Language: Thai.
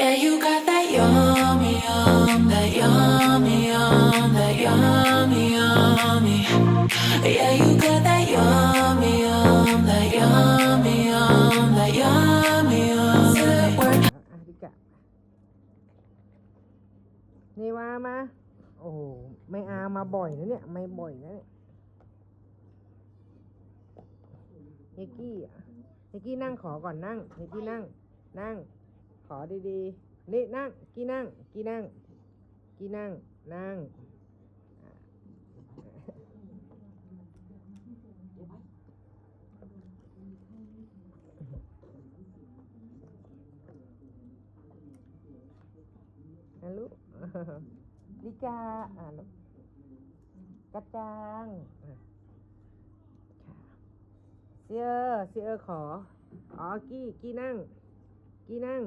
Yeah, you got that yummy, yum, that yummy, yum, that yummy, yummy. Yeah, you got that yummy, yum, that yummy, yum, that yummy, yum. Say the word. อะดิกะนี่ว่ามา โอ้โหไม่อามาบ่อยนะเนี่ย ไม่บ่อยนะเนี่ยเฮกกี้อะเฮกกี้นั่งขอก่อนนั่งเฮกกี้นั่ง นั่งข อดีๆ นี่นั่ง กี้นั่ง กี้นั่ง กี้นั่ง นั่งอะนะลูกดิกา อ่าลูกกระจังอะค่ะเสียเสียขอ อ๋อ กี้ กี้นั่ง กี้นั่ง